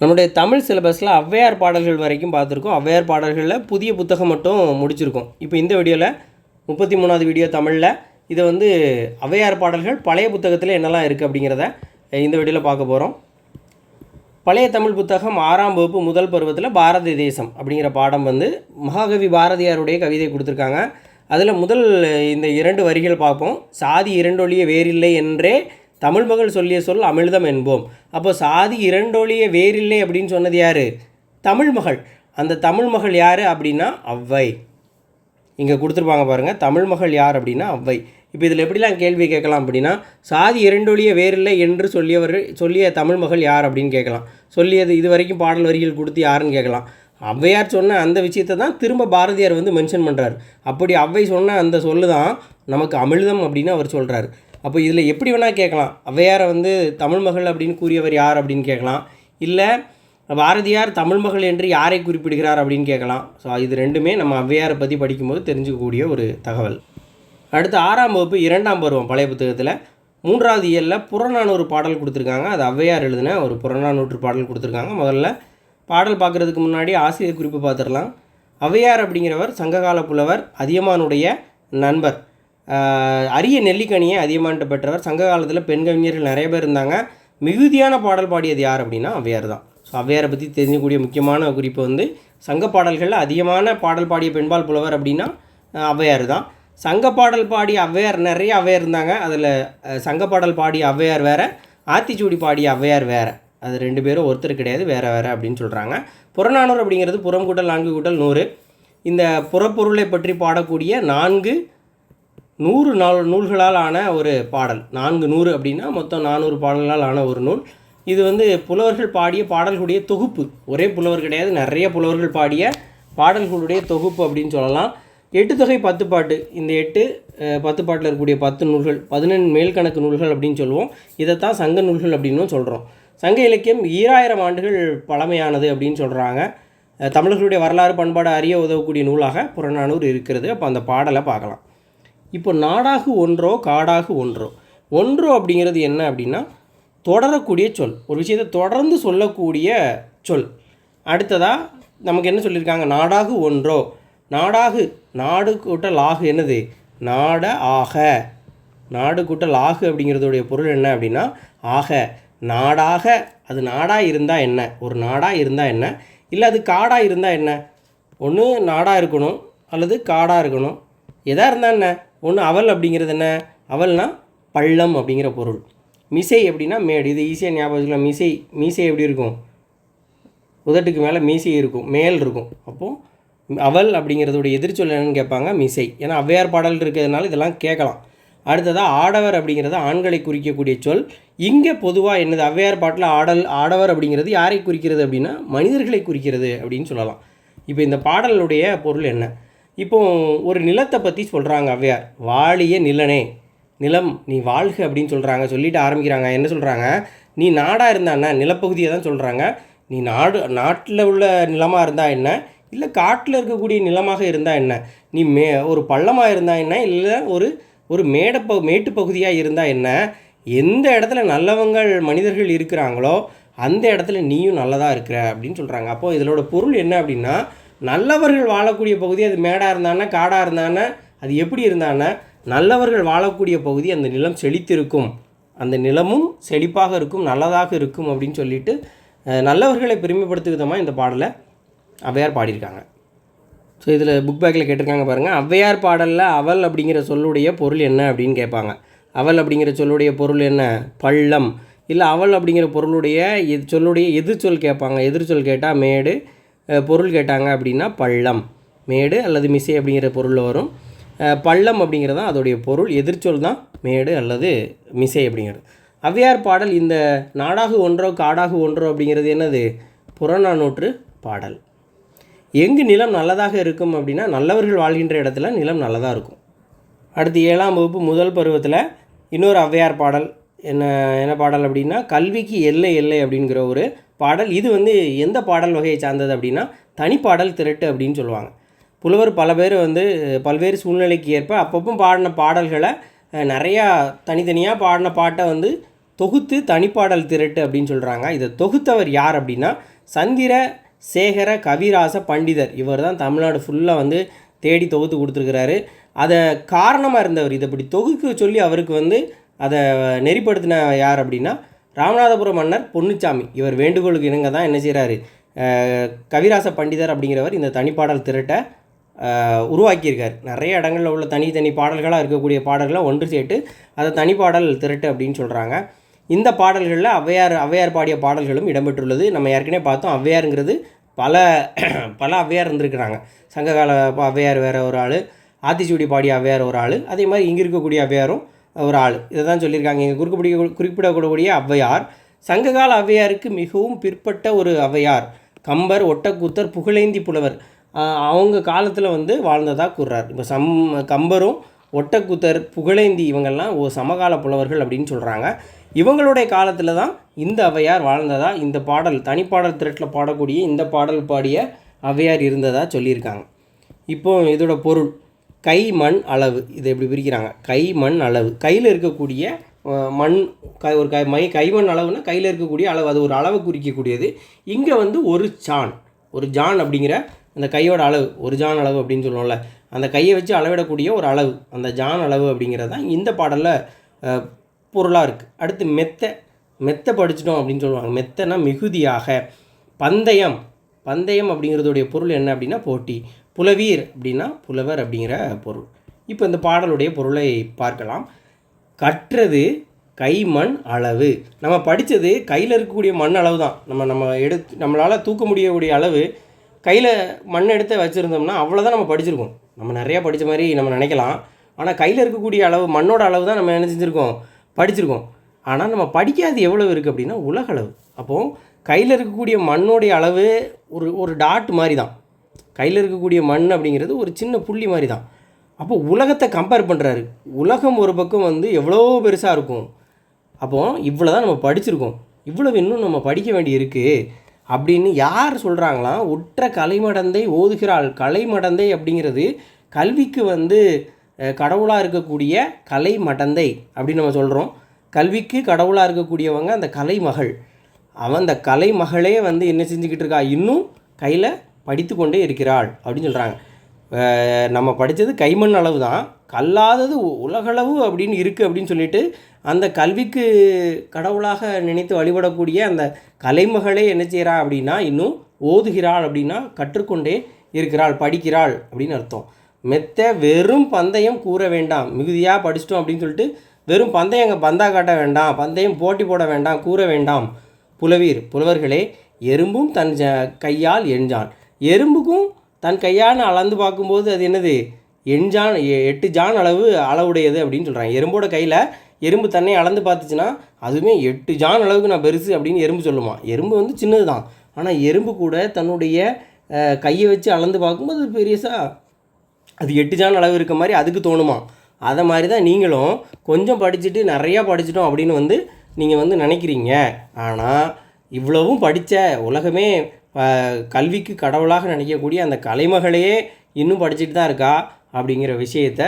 நம்முடைய தமிழ் சிலபஸில் ஔவையார் பாடல்கள் வரைக்கும் பார்த்துருக்கோம். ஔவையார் பாடல்களில் புதிய புத்தகம் மட்டும் முடிச்சிருக்கோம். இப்போ இந்த வீடியோவில் முப்பத்தி மூணாவது வீடியோ தமிழில் இதை வந்து ஔவையார் பாடல்கள் பழைய புத்தகத்தில் என்னெல்லாம் இருக்குது அப்படிங்கிறத இந்த வீடியோவில் பார்க்க போகிறோம் பழைய தமிழ் புத்தகம் ஆறாம் வகுப்பு முதல் பருவத்தில் பாரதி தேசம் அப்படிங்கிற பாடம் வந்து மகாகவி பாரதியாருடைய கவிதை கொடுத்துருக்காங்க. அதில் முதல் இந்த இரண்டு வரிகள் பார்ப்போம். சாதி இரண்டொழிய வேறில்லை என்றே தமிழ் மகள் சொல்லிய சொல் அமிழ்தம் என்போம். அப்போ சாதி இரண்டொழிய வேறில்லை அப்படின்னு சொன்னது யார்? தமிழ் மகள். அந்த தமிழ் மகள் யார் அப்படின்னா அவ்வை. இங்கே கொடுத்துருப்பாங்க பாருங்கள் தமிழ் மகள் யார் அப்படின்னா ஔவை இப்போ இதில் எப்படிலாம் கேள்வி கேட்கலாம் அப்படின்னா சாதி இரண்டொழிய வேறில்லை என்று சொல்லியவர் சொல்லிய தமிழ் மகள் யார் அப்படின்னு கேட்கலாம். சொல்லியது இது வரைக்கும் பாடல் வரிகள் கொடுத்து யாருன்னு கேட்கலாம். ஔவையார் சொன்ன அந்த விஷயத்தை தான் திரும்ப பாரதியார் வந்து மென்ஷன் பண்ணுறாரு அப்படி ஔவை சொன்ன அந்த சொல்லு தான் நமக்கு அமிழ்தம் அப்படின்னு அவர் சொல்கிறாரு அப்போ இதில் எப்படி வேணால் கேட்கலாம். ஔவையாரை வந்து தமிழ் மகள் அப்படின்னு கூறியவர் யார் அப்படின்னு கேட்கலாம். இல்லை பாரதியார் தமிழ் மகள் என்று யாரை குறிப்பிடுகிறார் அப்படின்னு கேட்கலாம். ஸோ இது ரெண்டுமே நம்ம ஔவையாரை பற்றி படிக்கும்போது தெரிஞ்சுக்கக்கூடிய ஒரு தகவல். அடுத்து ஆறாம் வகுப்பு இரண்டாம் பருவம் பழைய புத்தகத்தில் மூன்றாவது இயலில் புறநானூறு பாடல் கொடுத்துருக்காங்க. அது ஔவையார் எழுதின ஒரு புறநானூற்று பாடல் கொடுத்துருக்காங்க. முதல்ல பாடல் பார்க்குறதுக்கு முன்னாடி ஆசிரியர் குறிப்பு பார்த்துடலாம். ஔவையார் அப்படிங்கிறவர் சங்ககால புலவர் அதியமானுடைய நண்பர். அரிய நெல்லிக்கனியை அதியமான்ட்டு பெற்றவர். சங்க காலத்தில் பெண் கவிஞர்கள் நிறைய பேர் இருந்தாங்க. மிகுதியான பாடல் பாடியது யார் அப்படின்னா ஔவையார் தான். ஸோ ஔவையாரை பற்றி தெரிஞ்சக்கூடிய முக்கியமான குறிப்பு வந்து சங்க பாடல்களில் அதிகமான பாடல் பாடிய பெண்பால் புலவர் அப்படின்னா அவ்வையார் ஔவையார் தான். சங்க பாடல் பாடிய ஔவையார் நிறைய அவ்வையார் இருந்தாங்க. அதில் சங்க பாடல் பாடிய ஔவையார் வேறு ஆத்திச்சூடி பாடிய ஔவையார் வேறு. அது ரெண்டு பேரும் ஒருத்தர் கிடையாது வேறு வேறு அப்படின்னு சொல்கிறாங்க புறநானூறு அப்படிங்கிறது புறம் கூட்டல் நான்கு கூட்டல் நூறு. இந்த புறப்பொருளை பற்றி பாடக்கூடிய நான்கு நூறு நாள் நூல்களால் ஆன ஒரு பாடல். நான்கு நூறு அப்படின்னா மொத்தம் நானூறு பாடல்களால் ஆன ஒரு நூல். இது வந்து புலவர்கள் பாடிய பாடல்களுடைய தொகுப்பு. ஒரே புலவர் கிடையாது நிறைய புலவர்கள் பாடிய பாடல்களுடைய தொகுப்பு அப்படின்னு சொல்லலாம். எட்டு தொகை பத்து பாட்டு. இந்த எட்டு பத்து பாட்டில் இருக்கக்கூடிய பத்து நூல்கள் பதினெண்டு மேல்கணக்கு நூல்கள் அப்படின்னு சொல்லுவோம். இதைத்தான் சங்க நூல்கள் அப்படின்னும் சொல்கிறோம் சங்க இலக்கியம் ஈராயிரம் ஆண்டுகள் பழமையானது அப்படின்னு சொல்கிறாங்க தமிழர்களுடைய வரலாறு பண்பாடு அறிய உதவக்கூடிய நூலாக புறநானூறு இருக்கிறது. அப்போ அந்த பாடலை பார்க்கலாம். இப்போ நாடாகு ஒன்றோ காடாகு ஒன்றோ. ஒன்றோ அப்படிங்கிறது என்ன அப்படின்னா தொடரக்கூடிய சொல். ஒரு விஷயத்தை தொடர்ந்து சொல்லக்கூடிய சொல். அடுத்ததாக நமக்கு என்ன சொல்லியிருக்காங்க? நாடாகு ஒன்றோ. நாடாகு நாடு கூட்டல் ஆகு என்னது? நாட ஆக. நாடு கூட்டல் ஆகு அப்படிங்கிறதுடைய பொருள் என்ன அப்படின்னா ஆக. நாடாக அது நாடாக இருந்தால் என்ன? ஒரு நாடாக இருந்தால் என்ன? இல்லை அது காடாக இருந்தால் என்ன? ஒன்று நாடாக இருக்கணும் அல்லது காடாக இருக்கணும். எதாக இருந்தால் என்ன? ஒன்று அவல் அப்படிங்கிறது என்ன? அவல்னா பள்ளம் அப்படிங்கிற பொருள். மிசை அப்படின்னா மேடு. இது ஈஸியாக ஞாபகம் வச்சுக்கலாம் மிசை மீசை எப்படி இருக்கும்? உதட்டுக்கு மேலே மீசை இருக்கும். மேல் இருக்கும். அப்போது அவல் அப்படிங்கிறதுடைய எதிர்ச்சொல் என்னன்னு கேட்பாங்க? மிசை. ஏன்னா அவ்வையார் பாடல் இருக்கிறதுனால இதெல்லாம் கேட்கலாம். அடுத்ததாக ஆடவர் அப்படிங்கிறது ஆண்களை குறிக்கக்கூடிய சொல். இங்கே பொதுவாக என்னது? ஔவையார் பாட்டில் ஆடல் ஆடவர் அப்படிங்கிறது யாரை குறிக்கிறது அப்படின்னா மனிதர்களை குறிக்கிறது அப்படின்னு சொல்லலாம். இப்போ இந்த பாடலுடைய பொருள் என்ன? இப்போ ஒரு நிலத்தை பற்றி சொல்கிறாங்க ஔவையார் வாழிய நிலனே. நிலம் நீ வாழ்க அப்படின்னு சொல்கிறாங்க சொல்லிட்டு ஆரம்பிக்கிறாங்க. என்ன சொல்கிறாங்க நீ நாடாக இருந்தா நிலப்பகுதியை தான் சொல்கிறாங்க நீ நாடு நாட்டில் உள்ள நிலமாக இருந்தால் என்ன? இல்லை காட்டில் இருக்கக்கூடிய நிலமாக இருந்தால் என்ன? நீ மே ஒரு பள்ளமாக இருந்தால் என்ன? இல்லை ஒரு ஒரு மேடப்ப மேட்டு பகுதியாக இருந்தால் என்ன? எந்த இடத்துல நல்லவங்கள் மனிதர்கள் இருக்கிறாங்களோ அந்த இடத்துல நீயும் நல்லதாக இருக்கிற அப்படின்னு சொல்கிறாங்க அப்போது இதனோட பொருள் என்ன அப்படின்னா நல்லவர்கள் வாழக்கூடிய பகுதி அது மேடாக இருந்தானே காடாக இருந்தானே அது எப்படி இருந்தானே நல்லவர்கள் வாழக்கூடிய பகுதி அந்த நிலம் செழித்திருக்கும். அந்த நிலமும் செழிப்பாக இருக்கும் நல்லதாக இருக்கும் அப்படின்னு சொல்லிட்டு நல்லவர்களை பெருமைப்படுத்தும் விதமாக இந்த பாடலை ஔவையார் பாடியிருக்காங்க. ஸோ இதில் புக் பேக்கில் கேட்டிருக்காங்க பாருங்கள் ஔவையார் பாடலில் அவள் அப்படிங்கிற சொல்லுடைய பொருள் என்ன அப்படின்னு கேட்பாங்க. அவள் அப்படிங்கிற சொல்லுடைய பொருள் என்ன? பள்ளம். இல்லை அவள் அப்படிங்கிற பொருளுடைய எது சொல்லுடைய எதிர்ச்சொல் கேட்பாங்க. எதிர்ச்சொல் கேட்டால் மேடு பொருள் கேட்டாங்க அப்படின்னா பள்ளம். மேடு அல்லது மிசை அப்படிங்கிற பொருளில் வரும். பள்ளம் அப்படிங்கிறது தான் அதோடைய பொருள். எதிர்ச்சொல் தான் மேடு அல்லது மிசை அப்படிங்கிறது. ஔவையார் பாடல் இந்த நாடாகு ஒன்றோ காடாகு ஒன்றோ அப்படிங்கிறது என்னது? புறநானூற்று பாடல். எங்கு நிலம் நல்லதாக இருக்கும் அப்படின்னா நல்லவர்கள் வாழ்கின்ற இடத்துல நிலம் நல்லதாக இருக்கும். அடுத்து ஏழாம் வகுப்பு முதல் பருவத்தில் இன்னொரு ஔவையார் பாடல். என்ன என்ன பாடல் அப்படின்னா கல்விக்கு எல்லை எல்லை அப்படிங்கிற ஒரு பாடல் இது வந்து எந்த பாடல் வகையை சார்ந்தது அப்படின்னா தனிப்பாடல் திரட்டு அப்படின்னு சொல்லுவாங்க. புலவர் பல பேர் வந்து பல்வேறு சூழ்நிலைக்கு ஏற்ப அப்பப்போ பாடின பாடல்களை நிறையா தனித்தனியாக பாடின பாட்டை வந்து தொகுத்து தனிப்பாடல் திரட்டு அப்படின்னு சொல்கிறாங்க இதை தொகுத்தவர் யார் அப்படின்னா சந்திர சேகர கவிராச பண்டிதர். இவர் தான் தமிழ்நாடு ஃபுல்லாக வந்து தேடி தொகுத்து கொடுத்துருக்கிறாரு. அதை காரணமாக இருந்தவர். இதை இப்படி தொகுக்க சொல்லி அவருக்கு வந்து அதை நெறிப்படுத்தின யார் அப்படின்னா ராமநாதபுரம் மன்னர் பொன்னுச்சாமி. இவர் வேண்டுகோளுக்கு இணங்க தான் என்ன செய்கிறாரு கவிராச பண்டிதர் அப்படிங்கிறவர் இந்த தனிப்பாடல் திரட்டை உருவாக்கியிருக்கார். நிறைய இடங்களில் உள்ள தனித்தனி பாடல்களாக இருக்கக்கூடிய பாடல்களை ஒன்று சேர்த்து அதை தனிப்பாடல் திரட்டு அப்படின்னு சொல்கிறாங்க இந்த பாடல்களில் ஔவையார் ஔவையார் பாடிய பாடல்களும் இடம்பெற்றுள்ளது. நம்ம ஏற்கனவே பார்த்தோம் ஔவையாருங்கிறது பல பல ஔவையார் இருந்திருக்கிறாங்க. சங்ககால ப- ஔவையார் வேறு ஒரு ஆள் ஆத்திச்சூடி பாடிய ஔவையார் ஒரு ஆள் அதே மாதிரி இங்கே இருக்கக்கூடிய ஔவையாரும் ஒரு ஆள். இதை தான் சொல்லியிருக்காங்க. இங்கே குறிப்பிட குறிப்பிடக்கூடிய ஔவையார் சங்ககால ஔவையாருக்கு மிகவும் பிற்பட்ட ஒரு ஔவையார் கம்பர் ஒட்டக்கூத்தர் புகழேந்தி புலவர். அவங்க காலத்தில் வந்து வாழ்ந்ததாக கூறுறார். இப்போ சம் கம்பரும் ஒட்டக்கூத்தர் புகழேந்தி இவங்கெல்லாம் ஓ சமகால புலவர்கள் அப்படின்னு சொல்கிறாங்க இவங்களுடைய காலத்தில் தான் இந்த ஔவையார் வாழ்ந்ததா இந்த பாடல் தனிப்பாடல் திரட்டில் பாடக்கூடிய இந்த பாடல் பாடிய ஔவையார் இருந்ததாக சொல்லியிருக்காங்க. இப்போ இதோட பொருள். கை மண் அளவு. இதை எப்படி பிரிக்கிறாங்க? கை மண் அளவு. கையில் இருக்கக்கூடிய மண் கை ஒரு கை மை கைமண் அளவுனா கையில் இருக்கக்கூடிய அளவு. அது ஒரு அளவை குறிக்கக்கூடியது. இங்கே வந்து ஒரு ஜான். ஒரு ஜான் அப்படிங்கிற அந்த கையோட அளவு. ஒரு ஜான் அளவு அப்படின்னு சொல்லுவோம்ல. அந்த கையை வச்சு அளவிடக்கூடிய ஒரு அளவு. அந்த ஜான் அளவு அப்படிங்கிறது தான் இந்த பாடலில் பொருளாக இருக்குது அடுத்து மெத்த. மெத்த படிச்சிட்டோம் அப்படின்னு சொல்லுவாங்க. மெத்தனா மிகுதியாக. பந்தயம். பந்தயம் அப்படிங்கிறதுடைய பொருள் என்ன அப்படின்னா போட்டி. புலவீர் அப்படின்னா புலவர் அப்படிங்கிற பொருள். இப்போ இந்த பாடலுடைய பொருளை பார்க்கலாம். கற்றது கைமண் அளவு. நம்ம படித்தது கையில் இருக்கக்கூடிய மண் அளவு தான். நம்ம நம்ம எடுத்து நம்மளால் தூக்க முடியக்கூடிய அளவு கையில் மண் எடுத்து வச்சுருந்தோம்னா அவ்வளோதான் நம்ம படிச்சிருக்கோம். நம்ம நிறையா படித்த மாதிரி நம்ம நினைக்கலாம். ஆனால் கையில் இருக்கக்கூடிய அளவு மண்ணோட அளவு தான் நம்ம என்ன செஞ்சுருக்கோம் படிச்சிருக்கோம். ஆனால் நம்ம படிக்காது எவ்வளவு இருக்குது அப்படின்னா உலக அளவு அப்போது கையில் இருக்கக்கூடிய மண்ணோடைய அளவு ஒரு ஒரு டாட் மாதிரி தான். கையில் இருக்கக்கூடிய மண் அப்படிங்கிறது ஒரு சின்ன புள்ளி மாதிரி தான். அப்போ உலகத்தை கம்பேர் பண்ணுறாரு உலகம் ஒரு பக்கம் வந்து எவ்வளோ பெருசாக இருக்கும். அப்போது இவ்வளோ தான் நம்ம படிச்சிருக்கோம். இவ்வளவு இன்னும் நம்ம படிக்க வேண்டி இருக்குது அப்படின்னு யார் சொல்கிறாங்களாம் உற்ற கலைமடந்தை ஓதுகிறாள். கலைமடந்தை அப்படிங்கிறது கல்விக்கு வந்து கடவுளாக இருக்கக்கூடிய கலைமடந்தை அப்படின்னு நம்ம சொல்கிறோம் கல்விக்கு கடவுளாக இருக்கக்கூடியவங்க அந்த கலைமகள். அவன் அந்த கலைமகளே வந்து என்ன செஞ்சுக்கிட்டு இருக்கா? இன்னும் கையில் படித்து கொண்டே இருக்கிறாள் அப்படின்னு சொல்கிறாங்க நம்ம படித்தது கைமண் அளவு தான் கல்லாதது உ- உலகளவு அப்படின்னு இருக்குது அப்படின்னு சொல்லிட்டு அந்த கல்விக்கு கடவுளாக நினைத்து வழிபடக்கூடிய அந்த கலைமகளே என்ன செய்கிறா அப்படின்னா இன்னும் ஓதுகிறாள் அப்படின்னா கற்றுக்கொண்டே இருக்கிறாள் படிக்கிறாள் அப்படின்னு அர்த்தம். மெத்த வெறும் பந்தயம் கூற வேண்டாம். மிகுதியாக படிச்சிட்டோம் அப்படின்னு சொல்லிட்டு வெறும் பந்தயம் அங்கே பந்தா காட்ட வேண்டாம். பந்தயம் போட்டி போட வேண்டாம் கூற வேண்டாம். புலவீர் புலவர்களே எறும்பும் தன் ஜ கையால் எஞ்சான். எறும்புக்கும் தன் கையால் அளந்து பார்க்கும்போது அது என்னது? எண்ஜான் எட்டு ஜான் அளவு அளவுடையது அப்படின்னு சொல்கிறாங்க எறும்போட கையில் எறும்பு தன்னை அளந்து பார்த்துச்சுன்னா அதுவுமே எட்டு ஜான் அளவுக்கு நான் பெருசு அப்படின்னு எறும்பு சொல்லுமா. எறும்பு வந்து சின்னது தான். ஆனால் எறும்பு கூட தன்னுடைய கையை வச்சு அளந்து பார்க்கும்போது அது பெரியசா? அது எட்டு ஜான் அளவு இருக்க மாதிரி அதுக்கு தோணுமா? அதை மாதிரி தான் நீங்களும் கொஞ்சம் படிச்சுட்டு நிறையா படிச்சிட்டோம் அப்படின்னு வந்து நீங்கள் வந்து நினைக்கிறீங்க. ஆனால் இவ்வளவும் படித்த உலகமே கல்விக்கு கடவுளாக நினைக்கக்கூடிய அந்த கலைமகளையே இன்னும் படிச்சுட்டு தான் இருக்கா அப்படிங்கிற விஷயத்த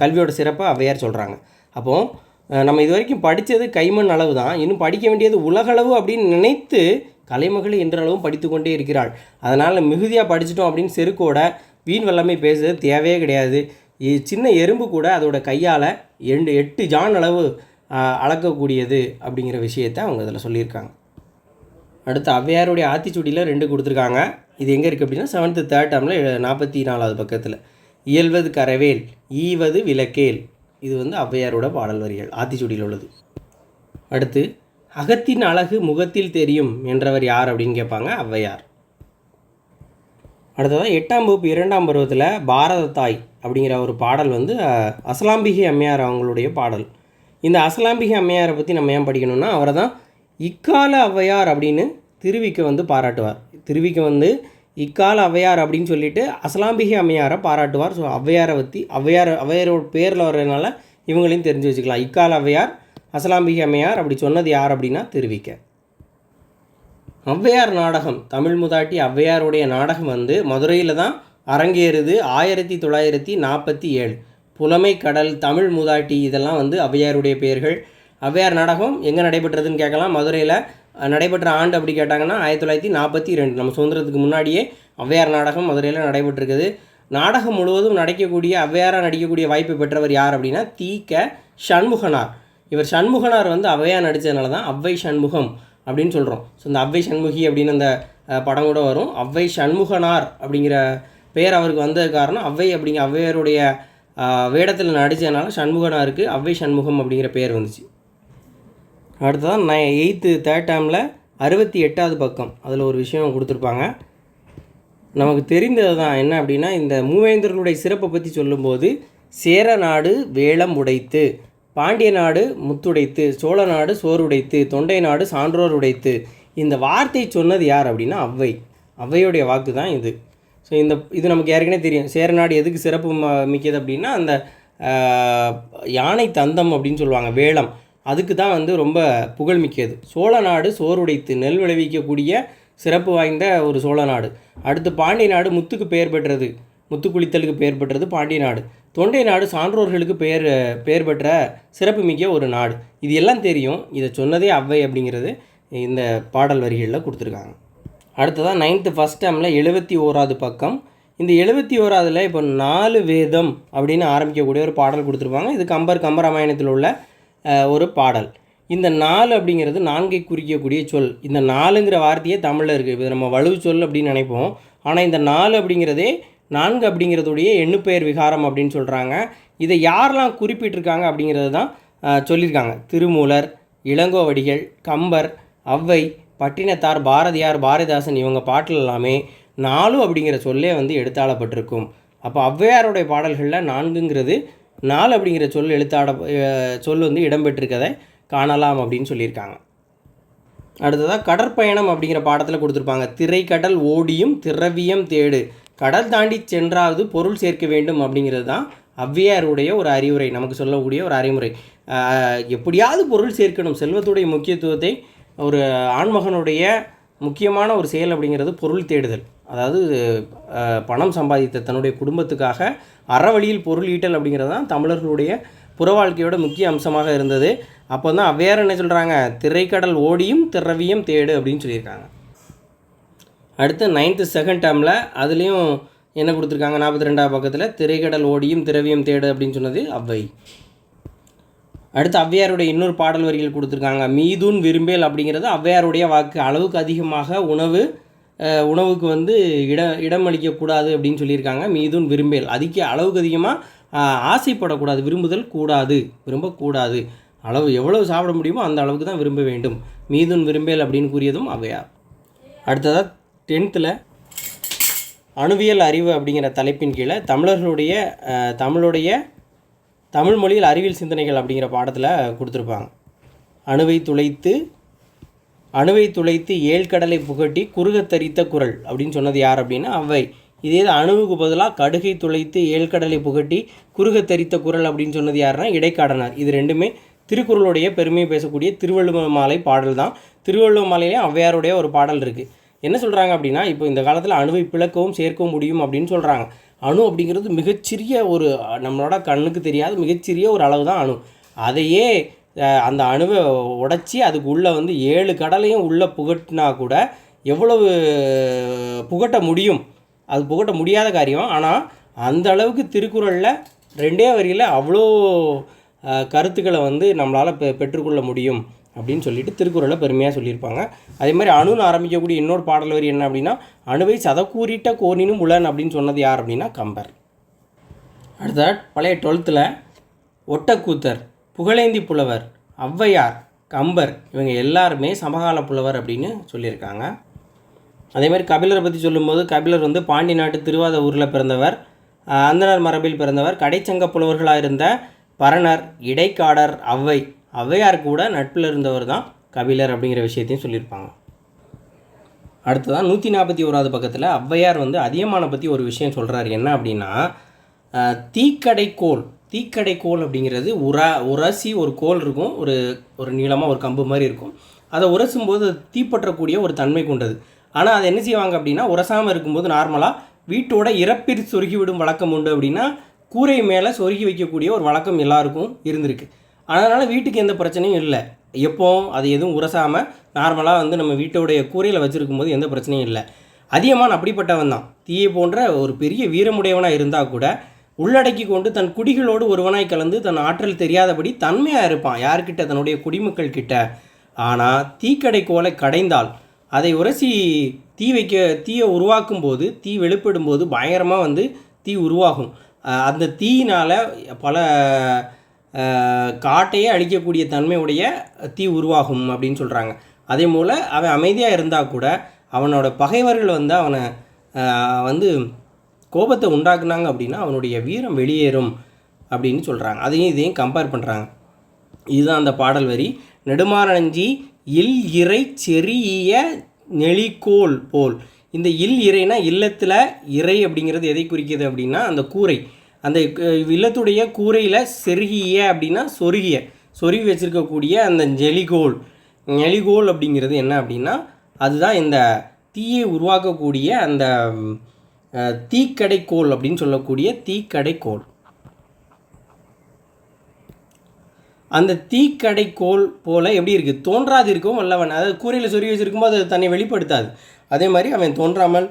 கல்வியோட சிறப்பை ஔவையார் சொல்கிறாங்க அப்போது நம்ம இது வரைக்கும் படித்தது கைமண் அளவு தான் இன்னும் படிக்க வேண்டியது உலகளவு அப்படின்னு நினைத்து கலைமகள் என்றளவும் படித்து கொண்டே இருக்கிறாள். அதனால் மிகுதியாக படிச்சிட்டோம் அப்படின்னு செருக்கோட வீண் வல்லமை பேசுறது தேவையே கிடையாது. சின்ன எறும்பு கூட அதோட கையால் எண்டு எட்டு ஜான் அளவு அளக்கக்கூடியது அப்படிங்கிற விஷயத்தை அவங்க இதில் சொல்லியிருக்காங்க. அடுத்து ஔவையாருடைய ஆத்திச்சூடியில் ரெண்டு கொடுத்துருக்காங்க. இது எங்கே இருக்குது அப்படின்னா செவன்த்து தேர்ட் டேர்மில் நாற்பத்தி நாலாவது பக்கத்தில். இயல்வது கரவேல் ஈவது விளக்கேல். இது வந்து ஔவையாரோட பாடல் வரிகள் ஆத்திச்சூடியில் உள்ளது. அடுத்து அகத்தின் அழகு முகத்தில் தெரியும் என்றவர் யார் அப்படின்னு கேட்பாங்க ஔவையார் அடுத்ததாக எட்டாம் வகுப்பு இரண்டாம் பருவத்தில் பாரத தாய் அப்படிங்கிற ஒரு பாடல் வந்து அசலாம்பிகை அம்மையார் அவங்களுடைய பாடல். இந்த அசலாம்பிகை அம்மையாரை பற்றி நம்ம ஏன் படிக்கணும்னா அவரை தான் இக்கால ஔவையார் அப்படின்னு திருவிக்க வந்து பாராட்டுவார். திருவிக்க வந்து இக்கால ஔவையார் அப்படின்னு சொல்லிட்டு அசலாம்பிகை அம்மையாரை பாராட்டுவார். ஸோ ஔவையாரை பற்றி ஔவையார் ஔவையாரோட பேரில் வர்றதுனால இவங்களையும் தெரிஞ்சு வச்சுக்கலாம். இக்கால ஔவையார் அசலாம்பிகை அம்மையார் அப்படி சொன்னது யார் அப்படின்னா திருவிக்க. ஔவையார் நாடகம் தமிழ் முதாட்டி ஔவையாருடைய நாடகம் வந்து மதுரையில் தான் அரங்கேறுது ஆயிரத்தி தொள்ளாயிரத்தி நாற்பத்தி ஏழு. புலமை கடல் தமிழ் முதாட்டி இதெல்லாம் வந்து ஔவையாருடைய பெயர்கள் ஔவையார் நாடகம் எங்கே நடைபெற்றதுன்னு கேட்கலாம். மதுரையில் நடைபெற்ற ஆண்டு அப்படி கேட்டாங்கன்னா ஆயிரத்தி தொள்ளாயிரத்தி நாற்பத்தி ரெண்டு நம்ம சுதந்திரத்துக்கு முன்னாடியே ஔவையார் நாடகம் மதுரையில் நடைபெற்றிருக்குது. நாடகம் முழுவதும் நடிக்கக்கூடிய ஔவையாராக நடிக்கக்கூடிய வாய்ப்பு பெற்றவர் யார் அப்படின்னா தீக்க சண்முகனார். இவர் சண்முகனார் வந்து ஔவையார் நடித்ததுனால தான் ஔவை சண்முகம் அப்படின்னு சொல்கிறோம் ஸோ இந்த ஔவை சண்முகி அப்படின்னு அந்த படம் கூட வரும். ஔவை சண்முகனார் அப்படிங்கிற பெயர் அவருக்கு வந்தது காரணம் ஔவை அப்படிங்கிற ஔவையாருடைய வேடத்தில் நடித்ததுனால சண்முகனாருக்கு ஔவை சண்முகம் அப்படிங்கிற பெயர் வந்துச்சு. அடுத்ததான் நான் எயித்து தேர்ட் டேர்மில் அறுபத்தி எட்டாவது பக்கம். அதில் ஒரு விஷயம் கொடுத்துருப்பாங்க. நமக்கு தெரிந்தது தான் என்ன அப்படின்னா இந்த மூவேந்தர்களுடைய சிறப்பை பற்றி சொல்லும்போது சேர நாடு வேலம் உடைத்து பாண்டிய நாடு முத்துடைத்து சோழ நாடு சோறுடைத்து தொண்டை நாடு சான்றோர் உடைத்து. இந்த வார்த்தை சொன்னது யார் அப்படின்னா ஔவை ஔவையுடைய வாக்கு தான் இது. ஸோ இந்த இது நமக்கு ஏற்கனவே தெரியும். சேர நாடு எதுக்கு சிறப்பு ம- மிக்கது அப்படின்னா அந்த யானை தந்தம் அப்படின்னு சொல்லுவாங்க வேலம் அதுக்கு தான் வந்து ரொம்ப புகழ்மிக்கது சோழ நாடு சோறுடைத்து நெல் விளைவிக்கக்கூடிய சிறப்பு வாய்ந்த ஒரு சோழ நாடு. அடுத்து பாண்டிய நாடு முத்துக்கு பெயர் பெற்றது. முத்து குளித்தலுக்கு பெயர் பெற்றது பாண்டிய நாடு. தொண்டை நாடு சான்றோர்களுக்கு பெயர் பெயர் பெற்ற சிறப்புமிக்க ஒரு நாடு. இது எல்லாம் தெரியும். இதை சொன்னதே ஔவை அப்படிங்கிறது இந்த பாடல் வரிகளில் கொடுத்துருக்காங்க. அடுத்ததாக நைன்த்து ஃபஸ்ட் டேமில் எழுபத்தி ஓராவது பக்கம். இந்த எழுபத்தி ஓராவதில் இப்போ நாலு வேதம் அப்படின்னு ஆரம்பிக்கக்கூடிய ஒரு பாடல் கொடுத்துருப்பாங்க. இது கம்பர் கம்பராமாயணத்தில் உள்ள ஒரு பாடல். இந்த நாலு அப்படிங்கிறது நான்கை குறிக்கக்கூடிய சொல். இந்த நாலுங்கிற வார்த்தையே தமிழில் இருக்குது இது நம்ம வலு சொல் அப்படின்னு நினைப்போம். ஆனால் இந்த நாலு அப்படிங்கிறதே நான்கு அப்படிங்கிறதுடைய எண்ணுப்பெயர் விகாரம் அப்படின்னு சொல்கிறாங்க இதை யாரெல்லாம் குறிப்பிட்டிருக்காங்க அப்படிங்கிறது தான் சொல்லியிருக்காங்க. திருமூலர் இளங்கோவடிகள் கம்பர் ஔவை பட்டினத்தார் பாரதியார் பாரதிதாசன் இவங்க பாட்டில் எல்லாமே நாலு அப்படிங்கிற சொல்லே வந்து எடுத்தாளப்பட்டிருக்கும். அப்போ ஔவையாருடைய பாடல்களில் நான்குங்கிறது நாள் அப்படிங்கிற சொல் எழுத்தாட சொல் வந்து இடம்பெற்றிருக்கதை காணலாம் அப்படின்னு சொல்லியிருக்காங்க. அடுத்ததாக கடற்பயணம் அப்படிங்கிற பாடத்தில் கொடுத்துருப்பாங்க. திரைக்கடல் ஓடியும் திரவியம் தேடு. கடல் தாண்டி சென்றாவது பொருள் சேர்க்க வேண்டும் அப்படிங்கிறது தான் ஔவையாருடைய ஒரு அறிவுரை. நமக்கு சொல்லக்கூடிய ஒரு அறிவுரை. எப்படியாவது பொருள் சேர்க்கணும். செல்வத்துடைய முக்கியத்துவத்தை ஒரு ஆண்மகனுடைய முக்கியமான ஒரு செயல் அப்படிங்கிறது பொருள் தேடுதல். அதாவது பணம் சம்பாதித்த தன்னுடைய குடும்பத்துக்காக அறவழியில் பொருள் ஈட்டல் அப்படிங்கிறது தான் தமிழர்களுடைய புற வாழ்க்கையோட முக்கிய அம்சமாக இருந்தது. அப்போ தான் அவ்வேறு என்ன சொல்கிறாங்க திரைக்கடல் ஓடியும் திரவியம் தேடு அப்படின்னு சொல்லியிருக்காங்க. அடுத்து நைன்த்து செகண்ட் டேர்மில் அதுலேயும் என்ன கொடுத்துருக்காங்க? நாற்பத்தி ரெண்டாவது பக்கத்தில் திரைக்கடல் ஓடியும் திரவியம் தேடு அப்படின்னு சொன்னது ஔவை அடுத்து ஔவையாருடைய இன்னொரு பாடல் வரிகள் கொடுத்துருக்காங்க. மீதுன் விரும்பேல் அப்படிங்கிறது ஔவையாருடைய வாக்கு. அளவுக்கு அதிகமாக உணவு உணவுக்கு வந்து இட இடம் அளிக்கக்கூடாது அப்படின்னு சொல்லியிருக்காங்க. மீதும் விரும்பேல். அதிக அளவுக்கு அதிகமாக ஆசைப்படக்கூடாது. விரும்புதல் கூடாது. விரும்பக்கூடாது. அளவு எவ்வளவு சாப்பிட முடியுமோ அந்த அளவுக்கு தான் விரும்ப வேண்டும். மீதும் விரும்பேல் அப்படின்னு கூறியதும் அவையார் அடுத்ததாக டென்த்தில் அணுவியல் அறிவு அப்படிங்கிற தலைப்பின் கீழே தமிழர்களுடைய தமிழுடைய தமிழ் மொழியில் அறிவியல் சிந்தனைகள் அப்படிங்கிற பாடத்தில் கொடுத்துருப்பாங்க. அணுவை துளைத்து அணுவை துளைத்து ஏழ்கடலை புகட்டி குறுகத் தரித்த குரல். அப்படின்னு சொன்னது யார் அப்படின்னா அவை. இதே இது அணுவுக்கு பதிலாக கடுகை துளைத்து ஏழ்கடலை புகட்டி குறுக தரித்த குரல் அப்படின்னு சொன்னது யாருன்னா இடைக்காடனார். இது ரெண்டுமே திருக்குறளுடைய பெருமையை பேசக்கூடிய திருவள்ளுவர் மாலை பாடல் தான். திருவள்ளுவர் மாலையிலே ஔவையாருடைய ஒரு பாடல் இருக்குது என்ன சொல்கிறாங்க அப்படின்னா இப்போ இந்த காலத்தில் அணுவை பிளக்கவும் சேர்க்கவும் முடியும் அப்படின்னு சொல்கிறாங்க அணு அப்படிங்கிறது மிகச்சிறிய ஒரு நம்மளோட கண்ணுக்கு தெரியாத மிகச்சிறிய ஒரு அளவு தான் அணு. அதையே அந்த அணுவை உடைச்சி அதுக்கு உள்ளே வந்து ஏழு கடலையும் உள்ளே புகட்டினா கூட எவ்வளவு புகட்ட முடியும்? அது புகட்ட முடியாத காரியம். ஆனால் அந்த அளவுக்கு திருக்குறளில் ரெண்டே வரியில் அவ்வளோ கருத்துக்களை வந்து நம்மளால் பெ பெற்றுக்கொள்ள முடியும் அப்படின்னு சொல்லிட்டு திருக்குறளை பெருமையாக சொல்லியிருப்பாங்க. அதே மாதிரி அணுன்னு ஆரம்பிக்கக்கூடிய இன்னொரு பாடல் வரி என்ன அப்படின்னா அணுவை சதக்கூறிட்ட கோரினும் உளன் அப்படின்னு சொன்னது யார் அப்படின்னா கம்பர். அடுத்த பழைய டுவெல்த்தில் ஒட்டக்கூத்தர் புகழேந்தி புலவர் ஔவையார் கம்பர் இவங்க எல்லாருமே சமகால புலவர் அப்படின்னு சொல்லியிருக்காங்க. அதே மாதிரி கபிலரை பற்றி சொல்லும்போது கபிலர் வந்து பாண்டி நாட்டு திருவாத ஊரில் பிறந்தவர் அந்தனர் அந்தணர் மரபில் பிறந்தவர் கடைச்சங்க புலவர்களாக இருந்த பரணர் இடைக்காடர் ஔவை ஔவையார் கூட நட்பில் இருந்தவர் தான் கபிலர் அப்படிங்கிற விஷயத்தையும் சொல்லியிருப்பாங்க. அடுத்ததான் நூற்றி நாற்பத்தி ஓராவது பக்கத்தில் ஔவையார் வந்து அதியமான பற்றி ஒரு விஷயம் சொல்கிறாரு என்ன அப்படின்னா தீக்கடைக்கோள் தீக்கடை கோல் அப்படிங்கிறது உர உரசி ஒரு கோல் இருக்கும். ஒரு ஒரு நீளமாக ஒரு கம்பு மாதிரி இருக்கும். அதை உரசும் போது தீப்பற்றக்கூடிய ஒரு தன்மை கொண்டது. ஆனால் அதை என்ன செய்வாங்க அப்படின்னா உரசாமல் இருக்கும்போது நார்மலாக வீட்டோட இறப்பில் சொருகி விடும் வழக்கம் உண்டு அப்படின்னா கூரை மேலே சொருகி வைக்கக்கூடிய ஒரு வழக்கம் எல்லாருக்கும் இருந்திருக்கு. அதனால் வீட்டுக்கு எந்த பிரச்சனையும் இல்லை. எப்போவும் அது எதுவும் உரசாமல் நார்மலாக வந்து நம்ம வீட்டோடைய கூரையில் வச்சுருக்கும் போது எந்த பிரச்சனையும் இல்லை. அதிகமான அப்படிப்பட்டவன் தான் தீயை போன்ற ஒரு பெரிய வீரமுடையவனாக இருந்தால் கூட உள்ளடக்கி கொண்டு தன் குடிகளோடு ஒருவனாய் கலந்து தன் ஆற்றல் தெரியாதபடி தன்மையாக இருப்பான். யார்கிட்ட? தன்னுடைய குடிமக்கள் கிட்ட. ஆனால் தீக்கடை கோலை கடைந்தால் அதை உரசி தீ வைக்க தீயை உருவாக்கும் போது தீ வெளிப்படும் போது பயங்கரமாக வந்து தீ உருவாகும். அந்த தீயினால் பல காட்டையே அழிக்கக்கூடிய தன்மையுடைய தீ உருவாகும் அப்படின்னு சொல்கிறாங்க அதே போல் அவன் அமைதியாக இருந்தால் கூட அவனோட பகைவர்கள் வந்து அவனை வந்து கோபத்தை உண்டாக்குனாங்க அப்படின்னா அவனுடைய வீரம் வெளியேறும் அப்படின்னு சொல்கிறாங்க அதையும் இதையும் கம்பேர் பண்ணுறாங்க இதுதான் அந்த பாடல் வரி. நெடுமாறஞ்சி இல் இறை செறிய நெளிக்கோல் போல். இந்த இல் இறைனா இல்லத்தில் இறை அப்படிங்கிறது எதை குறிக்கிது அப்படின்னா அந்த கூரை. அந்த இல்லத்துடைய கூரையில் செருகிய அப்படின்னா சொருகிய. சொருகி வச்சிருக்கக்கூடிய அந்த நெளிகோல் நெளிகோல் அப்படிங்கிறது என்ன அப்படின்னா அதுதான் இந்த தீயை உருவாக்கக்கூடிய அந்த தீக்கடைக்கோள் அப்படின்னு சொல்லக்கூடிய தீக்கடைக்கோள். அந்த தீக்கடைக்கோள் போல் எப்படி இருக்குது தோன்றாது இருக்கும் வல்லவன். அதாவது கூரையில் சொருகி வச்சுருக்கும்போது அது தன்னை வெளிப்படுத்தாது. அதே மாதிரி அவன் தோன்றாமல்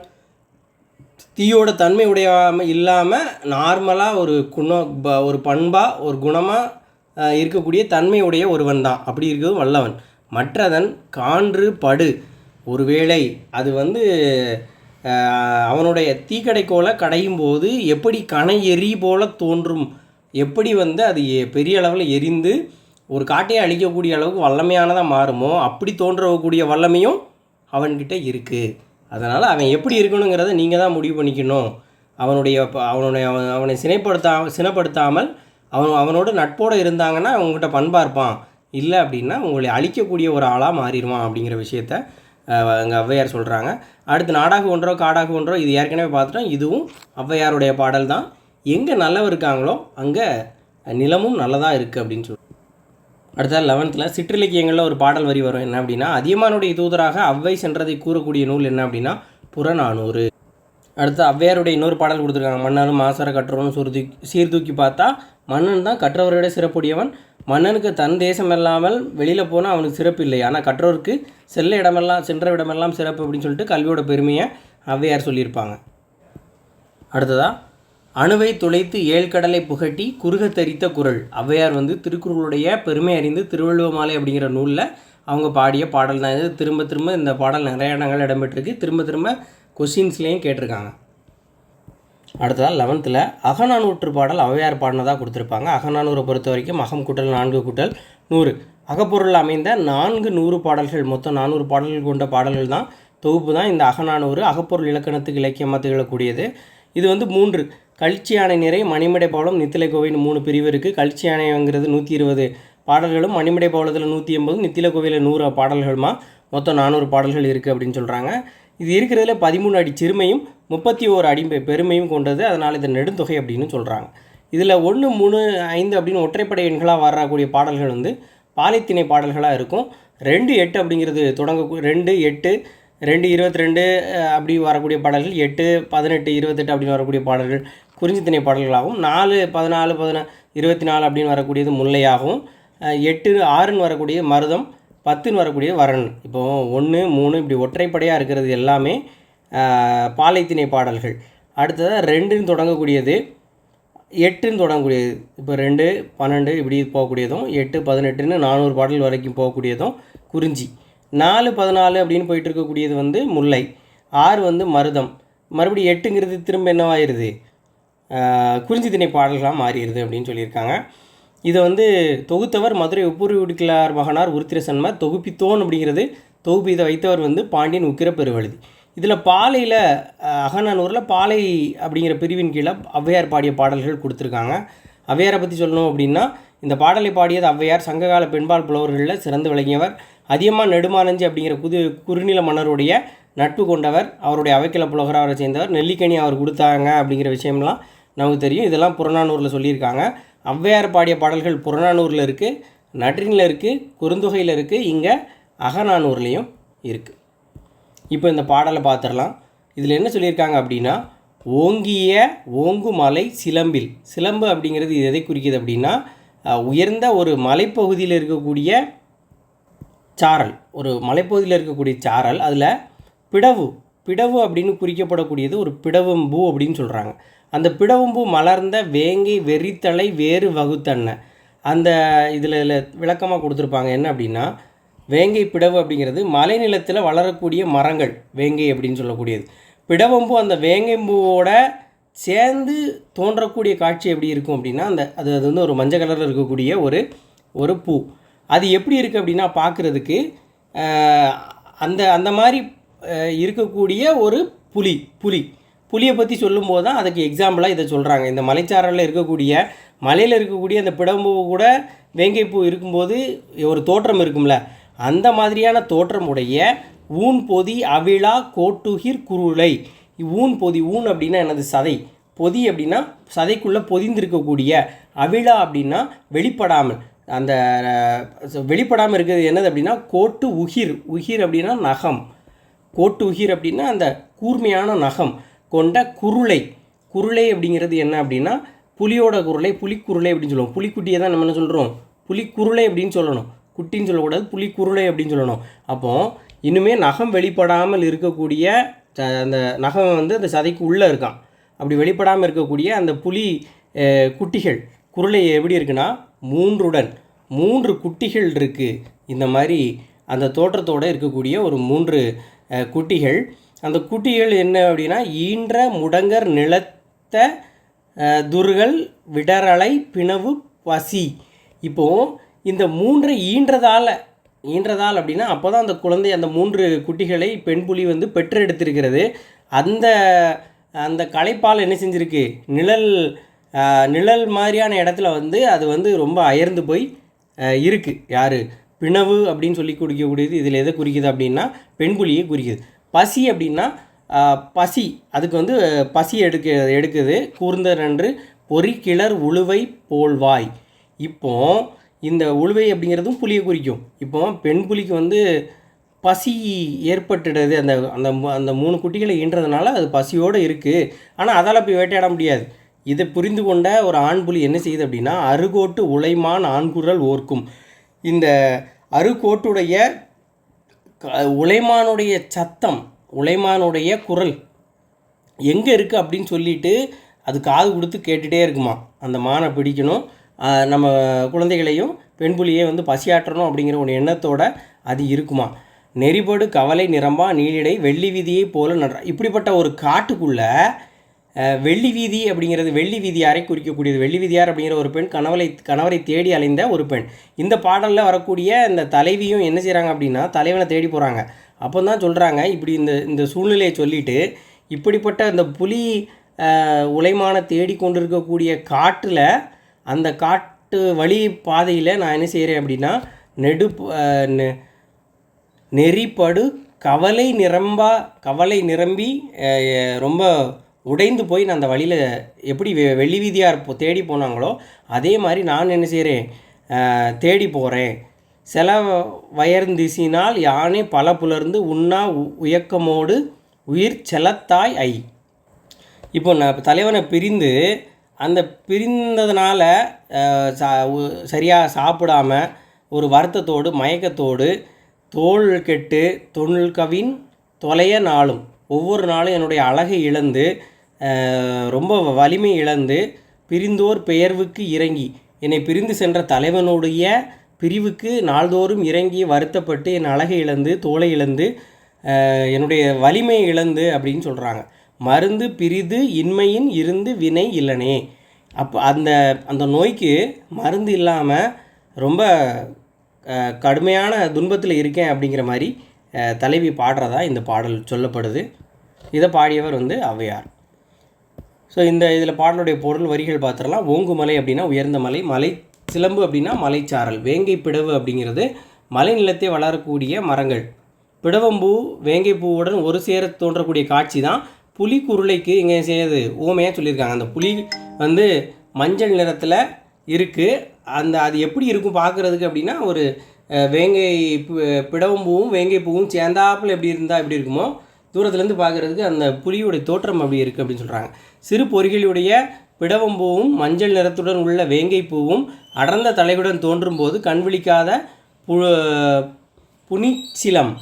தீயோட தன்மை உடையாம இல்லாமல் நார்மலாக ஒரு குணம் ப- ஒரு பண்பாக ஒரு குணமாக இருக்கக்கூடிய தன்மையுடைய ஒருவன் தான். அப்படி இருக்கிறது வல்லவன். மற்றதன் கான்று படு. ஒருவேளை அது வந்து அவனுடைய தீக்கடைக்கோலை கடையும் போது எப்படி கனை எரி போல தோன்றும்? எப்படி வந்து அது எ- பெரிய அளவில் எரிந்து ஒரு காட்டையை அழிக்கக்கூடிய அளவுக்கு வல்லமையானதாக மாறுமோ அப்படி தோன்றக்கூடிய வல்லமையும் அவன்கிட்ட இருக்குது அதனால் அவன் எப்படி இருக்கணுங்கிறத நீங்கள் தான் முடிவு பண்ணிக்கணும். அவனுடைய அவனுடைய அவன் அவனை சினைப்படுத்தா சினப்படுத்தாமல் அவன் அவனோட நட்போடு இருந்தாங்கன்னா அவங்ககிட்ட பண்பாக இருப்பான். இல்லை அப்படின்னா உங்களை அழிக்கக்கூடிய ஒரு ஆளாக மாறிடுவான் அப்படிங்கிற விஷயத்த அங்கே ஔவையார் சொல்கிறாங்க அடுத்து நாடாக ஒன்றோ காடாக ஒன்றோ இது ஏற்கனவே பார்த்துட்டோம். இதுவும் ஔவையாருடைய பாடல் தான். எங்கே நல்லவர் இருக்காங்களோ அங்கே நிலமும் நல்லதாக இருக்குது அப்படின்னு சொல்லி அடுத்தது லெவன்த்தில் சிற்றிலக்கியங்களில் ஒரு பாடல் வரி வரும். என்ன அப்படின்னா அதியமானுடைய தூதராக அவ்வை சென்றதை கூறக்கூடிய நூல் என்ன அப்படின்னா புறநானூறு. அடுத்து ஔவையாருடைய இன்னொரு பாடல் கொடுத்துருக்காங்க. மன்னரும் மாசர கற்றவனும் சுருதி சீர்தூக்கி பார்த்தா மன்னன் தான் கற்றவரோட சிறப்புடையவன். மன்னனுக்கு தன் தேசம் இல்லாமல் வெளியில் போனால் அவனுக்கு சிறப்பு இல்லை. ஆனால் கற்றோருக்கு செல்ல இடமெல்லாம் சென்ற இடமெல்லாம் சிறப்பு அப்படின்னு சொல்லிட்டு கல்வியோட பெருமையை ஔவையார் சொல்லியிருப்பாங்க. அடுத்ததாக அணுவை துளைத்து ஏழ்கடலை புகட்டி குறுக தரித்த குரல். ஔவையார் வந்து திருக்குறளுடைய பெருமை அறிந்து திருவள்ளுவ மாலை அப்படிங்கிற நூலில் அவங்க பாடிய பாடல் தான். இது திரும்ப திரும்ப இந்த பாடல் நிறைய இடங்கள் இடம்பெற்றிருக்கு. திரும்ப திரும்ப கொஷின்ஸ்லேயும் கேட்டிருக்காங்க. அடுத்ததான் லெவன்த்தில் அகநானூற்று பாடல் அவையார் பாடினதாக கொடுத்துருப்பாங்க. அகநானூரை பொறுத்த வரைக்கும் அகம் கூட்டல் நான்கு கூட்டல் நூறு. அகப்பொருள் அமைந்த நான்கு நூறு பாடல்கள் மொத்தம் நானூறு பாடல்கள் கொண்ட பாடல்கள் தான் தொகுப்பு தான் இந்த அகநானூறு. அகப்பொருள் இலக்கணத்துக்கு இலக்கியமாக திகழக்கூடியது. இது வந்து மூன்று. கல்ச்சி யானை நிறை மணிமடை பவளம் நித்திலை கோவைன்னு மூணு பிரிவு இருக்குது கல்ச்சி யானைங்கிறது நூற்றி இருபது பாடல்களும் மணிமடை பவளத்தில் நூற்றி எண்பது நித்தில கோவையில் நூறு பாடல்களுமா மொத்தம் நானூறு பாடல்கள் இருக்குது அப்படின்னு சொல்கிறாங்க இது இருக்கிறதுல பதிமூணு அடி சிறுமையும் முப்பத்தி ஓரு அடி பெ- பெருமையும் கொண்டது. அதனால் இது நெடுந்தொகை அப்படின்னு சொல்கிறாங்க இதில் ஒன்று மூணு ஐந்து அப்படின்னு ஒற்றைப்படை எண்களாக வரக்கூடிய பாடல்கள் வந்து பாலித்திணை பாடல்களாக இருக்கும். ரெண்டு எட்டு அப்படிங்கிறது தொடங்க ரெண்டு எட்டு ரெண்டு இருபத்தி ரெண்டு அப்படி வரக்கூடிய பாடல்கள் எட்டு பதினெட்டு இருபத்தெட்டு அப்படின்னு வரக்கூடிய பாடல்கள் குறிஞ்சித்திணை பாடல்களாகவும் நாலு பதினாலு பதினா இருபத்தி நாலு அப்படின்னு வரக்கூடியது முல்லையாகவும் எட்டு ஆறுன்னு வரக்கூடியது மருதம் பத்துன்னு வரக்கூடிய வரன். இப்போது ஒன்று மூணு இப்படி ஒற்றைப்படையாக இருக்கிறது எல்லாமே பாலைத்தினை பாலைத்திணை பாடல்கள். அடுத்ததாக ரெண்டுன்னு தொடங்கக்கூடியது எட்டுன்னு தொடங்கக்கூடியது. இப்போ ரெண்டு பன்னெண்டு இப்படி போகக்கூடியதும் எட்டு பதினெட்டுன்னு நானூறு பாடல் வரைக்கும் போகக்கூடியதும் குறிஞ்சி. நாலு பதினாலு அப்படின்னு போயிட்டு இருக்கக்கூடியது வந்து முல்லை. ஆறு வந்து மருதம். மறுபடியும் எட்டுங்கிறது திரும்ப என்னவாயிருது? குறிஞ்சி திணை பாடல்களாக மாறிடுது அப்படின்னு சொல்லியிருக்காங்க. இதை வந்து தொகுத்தவர் மதுரை ஒப்புரி உடுக்கிலார் மகனார் உருத்திர சன்மர் தொகுப்பித்தோன் அப்படிங்கிறது தொகுப்பு இதை வைத்தவர் வந்து பாண்டியன் உக்கிர பெருவழுதி. இதில் பாலையில் அகநானூரில் பாலை அப்படிங்கிற பிரிவின் கீழே ஔவையார் பாடிய பாடல்கள் கொடுத்துருக்காங்க. ஔவையாரை பற்றி சொல்லணும் அப்படின்னா இந்த பாடலை பாடியது ஔவையார் சங்ககால பெண்பால் புலவர்களில் சிறந்து விளங்கியவர். அதிகமாக நெடுமானஞ்சி அப்படிங்கிற புது குறுநில மன்னருடைய நட்பு கொண்டவர் அவருடைய அவைக்கில புலகர் அவரை சேர்ந்தவர். நெல்லிக்கனி அவர் கொடுத்தாங்க அப்படிங்கிற விஷயம்லாம் நமக்கு தெரியும். இதெல்லாம் புறநானூரில் சொல்லியிருக்காங்க. ஔவையார் பாடிய பாடல்கள் புறநானூரில் இருக்குது நற்றினில் இருக்குது குறுந்தொகையில் இருக்குது இங்கே அகநானூர்லேயும் இருக்குது இப்போ இந்த பாடலை பார்த்துடலாம் இதில் என்ன சொல்லியிருக்காங்க அப்படின்னா ஓங்கிய ஓங்கு மலை சிலம்பில். சிலம்பு அப்படிங்கிறது எதை குறிக்கிது அப்படின்னா உயர்ந்த ஒரு மலைப்பகுதியில் இருக்கக்கூடிய சாரல். ஒரு மலைப்பகுதியில் இருக்கக்கூடிய சாரல் அதில் பிடவு பிடவு அப்படின்னு குறிக்கப்படக்கூடியது ஒரு பிடவம்பூ அப்படின்னு சொல்கிறாங்க அந்த பிடவம்பூ மலர்ந்த வேங்கை வெறித்தலை வேறு வகுத்தன்ன. அந்த இதில் விளக்கமாக கொடுத்துருப்பாங்க. என்ன அப்படின்னா வேங்கை பிடவு அப்படிங்கிறது மலை நிலத்தில் வளரக்கூடிய மரங்கள். வேங்கை அப்படின்னு சொல்லக்கூடியது. பிடவம்பூ அந்த வேங்கைம்பூவோட சேர்ந்து தோன்றக்கூடிய காட்சி எப்படி இருக்கும் அப்படின்னா அந்த அது அது வந்து ஒரு மஞ்சள் கலரில் இருக்கக்கூடிய ஒரு ஒரு பூ. அது எப்படி இருக்குது அப்படின்னா பார்க்குறதுக்கு அந்த அந்த மாதிரி இருக்கக்கூடிய ஒரு புலி புலி. புலியை பற்றி சொல்லும்போது தான் அதுக்கு எக்ஸாம்பிளாக இதை சொல்கிறாங்க இந்த மலைச்சாரலில் இருக்கக்கூடிய மலையில் இருக்கக்கூடிய அந்த பிடம்பூ கூட வேங்கைப்பூ இருக்கும்போது ஒரு தோற்றம் இருக்கும்ல. அந்த மாதிரியான தோற்றம் உடைய ஊன் பொதி அவிழா கோட்டுகிர் குருளை. ஊன் பொதி ஊன் அப்படின்னா என்னது? சதை. பொதி அப்படின்னா சதைக்குள்ளே பொதிந்திருக்கக்கூடிய அவிழா அப்படின்னா வெளிப்படாமல். அந்த வெளிப்படாமல் இருக்கிறது என்னது அப்படின்னா கோட்டு உகிர். உகிர் அப்படின்னா நகம். கோட்டு உகிர் அப்படின்னா அந்த கூர்மையான நகம். கொண்ட குருளை. குருளை அப்படிங்கிறது என்ன அப்படின்னா புலியோட குருளை புலிக்குருளை அப்படின்னு சொல்லுவோம். புலிக்குட்டியை தான் நம்ம என்ன சொல்கிறோம் புலிக்குருளை அப்படின்னு சொல்லணும். குட்டின்னு சொல்லக்கூடாது புலிக்குருளை அப்படின்னு சொல்லணும். அப்போ இன்னுமே நகம் வெளிப்படாமல் இருக்கக்கூடிய ச- அந்த நகம் வந்து அந்த சதைக்கு உள்ளே இருக்கான். அப்படி வெளிப்படாமல் இருக்கக்கூடிய அந்த புலி குட்டிகள். குருளை எப்படி இருக்குன்னா மூன்றுடன். மூன்று குட்டிகள் இருக்குது இந்த மாதிரி அந்த தோற்றத்தோடு இருக்கக்கூடிய ஒரு மூன்று குட்டிகள். அந்த குட்டிகள் என்ன அப்படின்னா ஈன்ற முடங்கர் நிலத்த துர்கள் விடரலை பிணவு பசி. இப்போது இந்த மூன்றை ஈன்றதால் ஈன்றதால் அப்படின்னா அப்போ தான் அந்த குழந்தை அந்த மூன்று குட்டிகளை பெண் புலி வந்து பெற்றெடுத்திருக்கிறது. அந்த அந்த களைப்பால் என்ன செஞ்சிருக்கு? நிழல் நிழல் மாதிரியான இடத்துல வந்து அது வந்து ரொம்ப அயர்ந்து போய் இருக்குது யார்? பிணவு அப்படின்னு சொல்லி குறிக்கக்கூடியது இதில் எதை குறிக்குது அப்படின்னா பெண் புலியை குறிக்குது. பசி அப்படின்னா பசி. அதுக்கு வந்து பசி எடுக்க எடுக்குது. கூர்ந்தர் நன்று பொறி கிளர் உழுவை போல்வாய். இப்போ இந்த உழுவை அப்படிங்கிறதும் புலியை குறிக்கும். இப்போ பெண் புலிக்கு வந்து பசி ஏற்பட்டுடுது. அந்த அந்த அந்த மூணு குட்டிகளை ஈன்றதுனால அது பசியோடு இருக்குது ஆனால் அதால் போய் வேட்டையாட முடியாது. இதை புரிந்து கொண்ட ஒரு ஆண் புலி என்ன செய்யுது அப்படின்னா அருகோட்டு உழைமான் ஆண்குரல் ஓர்க்கும். இந்த அருகோட்டுடைய உலைமானுடைய சத்தம் உலைமானுடைய குரல் எங்கே இருக்குது அப்படின்னு சொல்லிட்டு அது காது கொடுத்து கேட்டுகிட்டே இருக்குமா. அந்த மானை பிடிக்கணும். நம்ம குழந்தைகளையும் பெண் புலியை வந்து பசியாற்றணும் அப்படிங்கிற ஒரு எண்ணத்தோட அது இருக்குமா. நெறிபடு கவலை நிரம்பா நீலிடை வெள்ளி வீதியை போல நடுறான் இப்படிப்பட்ட ஒரு காட்டுக்குள்ளே வெள்ளி வீதி அப்படிங்கிறது வெள்ளி வீதியாரை குறிக்கக்கூடியது? வெள்ளி வீதியார் அப்படிங்கிற ஒரு பெண் கணவரை கணவரை தேடி அலைந்த ஒரு பெண். இந்த பாடலில் வரக்கூடிய இந்த தலைவியும் என்ன செய்கிறாங்க அப்படின்னா தலைவனை தேடி போகிறாங்க அப்போ தான் சொல்கிறாங்க இப்படி இந்த இந்த சூழ்நிலையை சொல்லிவிட்டு இப்படிப்பட்ட இந்த புலி உலைமான தேடி கொண்டிருக்கக்கூடிய காட்டில் அந்த காட்டு வழி பாதையில் நான் என்ன செய்கிறேன் அப்படின்னா நெடு நெ- நெறிப்படு கவலை நிரம்பா கவலை நிரம்பி ரொம்ப உடைந்து போய் நான் அந்த வழியில் எப்படி வெ- வெள்ளி வீதியாக போ- தேடி போனாங்களோ அதே மாதிரி நான் என்ன செய்கிறேன் தேடி போகிறேன் சில வயர்ந்திசினால் யானை பல புலர்ந்து உண்ணா உ- உயக்கமோடு உயிர் செலத்தாய் ஐ. இப்போ நான் தலைவனை பிரிந்து அந்த பிரிந்ததுனால சா உ- சரியாக சாப்பிடாம ஒரு வருத்தத்தோடு மயக்கத்தோடு தோல் கெட்டு தொழில் கவின் தொலைய நாளும். ஒவ்வொரு நாளும் என்னுடைய அழகை இழந்து ரொம்ப வலிமை இழந்து பிரிந்தோர் பெயர்வுக்கு இறங்கி. என்னை பிரிந்து சென்ற தலைவனுடைய பிரிவுக்கு நாள்தோறும் இறங்கி வருத்தப்பட்டு என் அழகை இழந்து தோலை இழந்து என்னுடைய வலிமை இழந்து அப்படின்னு சொல்கிறாங்க மருந்து பிரிது இன்மையின் இருந்து வினை இல்லனே. அப்போ அந்த அந்த நோய்க்கு மருந்து இல்லாமல் ரொம்ப கடுமையான துன்பத்தில் இருக்கேன் அப்படிங்கிற மாதிரி தலைவி பாடுறதா இந்த பாடல் சொல்லப்படுது. இதை பாடியவர் வந்து ஔவையார். ஸோ இந்த இதில் பாடலுடைய பொருள் வரிகள் பார்த்துடலாம். ஓங்குமலை அப்படின்னா உயர்ந்த மலை மலை சிலம்பு அப்படின்னா மலைச்சாரல் வேங்கை பிடவு அப்படிங்கிறது மலைநிலத்தை வளரக்கூடிய மரங்கள். பிடவம்பூ வேங்கை பூவுடன் ஒரு சேர தோன்றக்கூடிய காட்சி தான். புலி குருளைக்கு இங்கே செய்யுது ஊமையாக சொல்லியிருக்காங்க. அந்த புலி வந்து மஞ்சள் நிறத்தில் இருக்குது அந்த அது எப்படி இருக்கும் பார்க்குறதுக்கு அப்படின்னா ஒரு வேங்கை பிடவம்பூவும் வேங்கை பூவும் சேர்ந்தாப்புல எப்படி இருந்தால் எப்படி இருக்குமோ தூரத்துலேருந்து பார்க்குறதுக்கு அந்த புலியுடைய தோற்றம் அப்படி இருக்குது அப்படின்னு சொல்கிறாங்க சிறு பொறிகளுடைய பிடவம்பூவும் மஞ்சள் நிறத்துடன் உள்ள வேங்கை பூவும் அடர்ந்த தலையுடன் தோன்றும் போது கண் விழிக்காத பு புனிச்சிலம்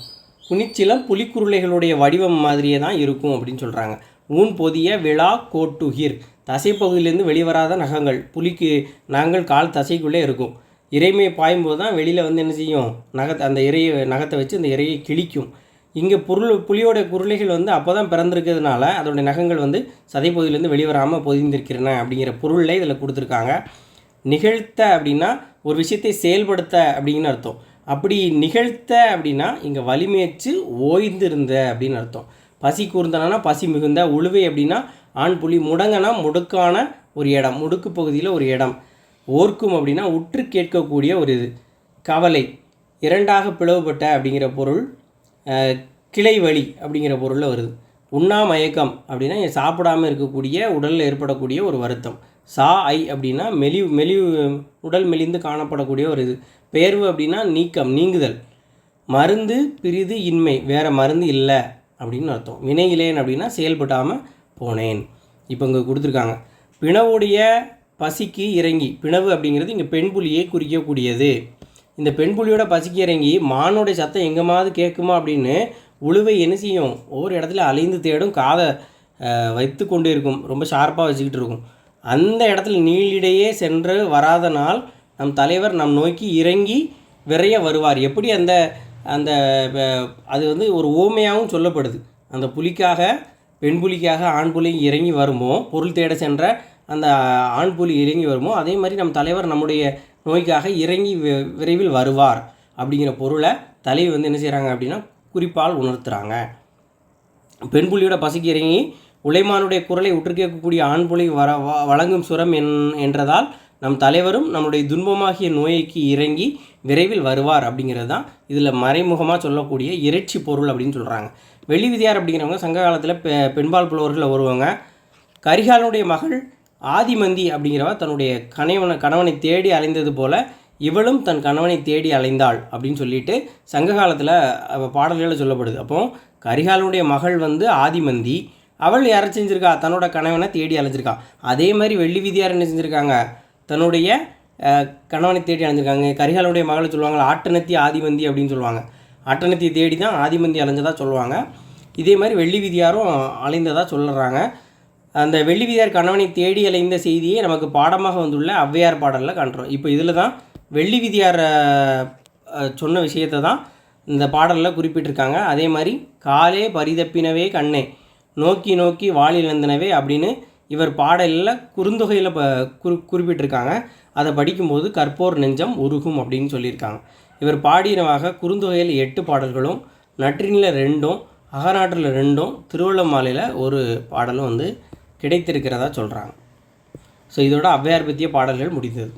புனிச்சிலம் புலிக்குருளைகளுடைய வடிவம் மாதிரியே தான் இருக்கும் அப்படின்னு சொல்கிறாங்க ஊன் பொதிய விழா கோட்டுகிர் தசைப்பகுதியிலேருந்து வெளிவராத நகங்கள் புலிக்கு நாங்கள் கால் தசைக்குள்ளே இருக்கும். இறைமை பாயும்போது தான் வெளியில் வந்து என்ன செய்யும்? நகத்தை அந்த இறையை நகத்தை வச்சு அந்த இறையை கிழிக்கும். இங்கே பொருள் புலியோட குருளைகள் வந்து அப்போ தான் பிறந்திருக்கிறதுனால அதோடைய நகங்கள் வந்து சதைப்பகுதியிலேருந்து வெளிவராமல் பொதிந்திருக்கிறன அப்படிங்கிற பொருளில் இதில் கொடுத்துருக்காங்க. நிகழ்த்த அப்படின்னா ஒரு விஷயத்தை செயல்படுத்த அப்படின்னு அர்த்தம். அப்படி நிகழ்த்த அப்படின்னா இங்கே வலிமையச்சு ஓய்ந்திருந்த அப்படின்னு அர்த்தம். பசி கூர்ந்தனா பசி மிகுந்த உழுவை அப்படின்னா ஆண் புலி முடங்கனா முடுக்கான ஒரு இடம் முடுக்கு பகுதியில் ஒரு இடம். ஓர்க்கும் அப்படின்னா உற்று கேட்கக்கூடிய ஒரு இது. கவலை இரண்டாக பிளவுபட்ட அப்படிங்கிற பொருள் கிளை வலி அப்படிங்கிற பொருளில் வருது. உண்ணா மயக்கம் அப்படின்னா சாப்பிடாமல் இருக்கக்கூடிய உடலில் ஏற்படக்கூடிய ஒரு வருத்தம். சா ஐ அப்படின்னா மெலிவு மெலிவு உடல் மெலிந்து காணப்படக்கூடிய ஒரு இது. பேர்வு அப்படின்னா நீக்கம் நீங்குதல். மருந்து பிரிது இன்மை வேறு மருந்து இல்லை அப்படின்னு அர்த்தம். வினையிலேன் அப்படின்னா செயல்படாமல் போனேன். இப்போ இங்கே கொடுத்துருக்காங்க. பிணவுடைய பசிக்கு இறங்கி பிணவு அப்படிங்கிறது இங்கே பெண் புலியை குறிக்கக்கூடியது. இந்த பெண் புலியோட பசிக்கு இறங்கி மானோடைய சத்தம் எங்கேமாவது கேட்குமா அப்படின்னு உழுவை என்ன செய்யும்? ஒவ்வொரு இடத்துல அலைந்து தேடும் காதை வைத்து கொண்டு இருக்கும். ரொம்ப ஷார்ப்பாக வச்சுக்கிட்டு இருக்கும். அந்த இடத்துல நீளிடையே சென்று வராத நாள் நம் தலைவர் நம் நோக்கி இறங்கி விரைய வருவார். எப்படி அந்த அந்த அது வந்து ஒரு ஓமையாகவும் சொல்லப்படுது. அந்த புலிக்காக பெண் புலிக்காக ஆண் புலி இறங்கி வருமோ பொருள் தேட சென்ற அந்த ஆண் புலி இறங்கி வருமோ அதே மாதிரி நம் தலைவர் நம்முடைய நோய்க்காக இறங்கி வி- விரைவில் வருவார். அப்படிங்கிற பொருளை தலைவி வந்து என்ன செய்கிறாங்க அப்படின்னா குறிப்பால் உணர்த்துறாங்க. பெண் புலியோட பசிக்கு இறங்கி உலைமானுடைய குரலை உற்று கேட்கக்கூடிய ஆண் புலி வர வ- வழங்கும் சுரம் என் என்றதால் நம் தலைவரும் நம்முடைய துன்பமாகிய நோய்க்கு இறங்கி விரைவில் வருவார் அப்படிங்கிறது தான் இதில் மறைமுகமாக சொல்லக்கூடிய இறைச்சி பொருள் அப்படின்னு சொல்கிறாங்க வெளி விதியார் அப்படிங்கிறவங்க சங்க காலத்தில் பெ பெண்பால் புலவர்களில் வருவாங்க கரிகாலனுடைய மகள் ஆதிமந்தி அப்படிங்கிறவ தன்னுடைய கணவனை கணவனை தேடி அலைந்தது போல இவளும் தன் கணவனை தேடி அலைந்தாள் அப்படின்னு சொல்லிட்டு சங்க காலத்தில் பாடல்களில் சொல்லப்படுது. அப்போ கரிகாலனுடைய மகள் வந்து ஆதிமந்தி. அவள் யாரை செஞ்சுருக்கா? தன்னோட கணவனை தேடி அலைஞ்சிருக்கா. அதே மாதிரி வெள்ளி விதியார் என்ன செஞ்சுருக்காங்க? தன்னுடைய கணவனை தேடி அலைஞ்சிருக்காங்க. கரிகாலனுடைய மகளை சொல்லுவாங்க ஆட்டனத்தி ஆதிமந்தி அப்படின்னு சொல்லுவாங்க. ஆட்டனத்தியை தேடி தான் ஆதிமந்தி அலைஞ்சதாக சொல்லுவாங்க. இதே மாதிரி வெள்ளி விதியாரும் அலைந்ததாக சொல்லுறாங்க அந்த வெள்ளி விதியார் கணவனை தேடி அலைந்த செய்தியை நமக்கு பாடமாக வந்துள்ள ஔவையார் பாடலில் காண்றோம். இப்போ இதில் தான் வெள்ளி விதியார் சொன்ன விஷயத்தை தான் இந்த பாடலில் குறிப்பிட்டிருக்காங்க. அதே மாதிரி காலே பரிதப்பினவே கண்ணே நோக்கி நோக்கி வாழிழந்தனவே அப்படின்னு இவர் பாடலில் குறுந்தொகையில் ப குறி குறிப்பிட்டிருக்காங்க. அதை படிக்கும்போது கற்போர் நெஞ்சம் உருகும் அப்படின்னு சொல்லியிருக்காங்க. இவர் பாடினவாக குறுந்தொகையில் எட்டு பாடல்களும் நற்றினில் ரெண்டும் அகநாட்டில் ரெண்டும் திருவள்ளமாலையில் ஒரு பாடலும் வந்து கிடைத்திருக்கிறதா சொல்கிறாங்க ஸோ இதோட ஔவையார் பற்றிய பாடல்கள் முடிந்தது.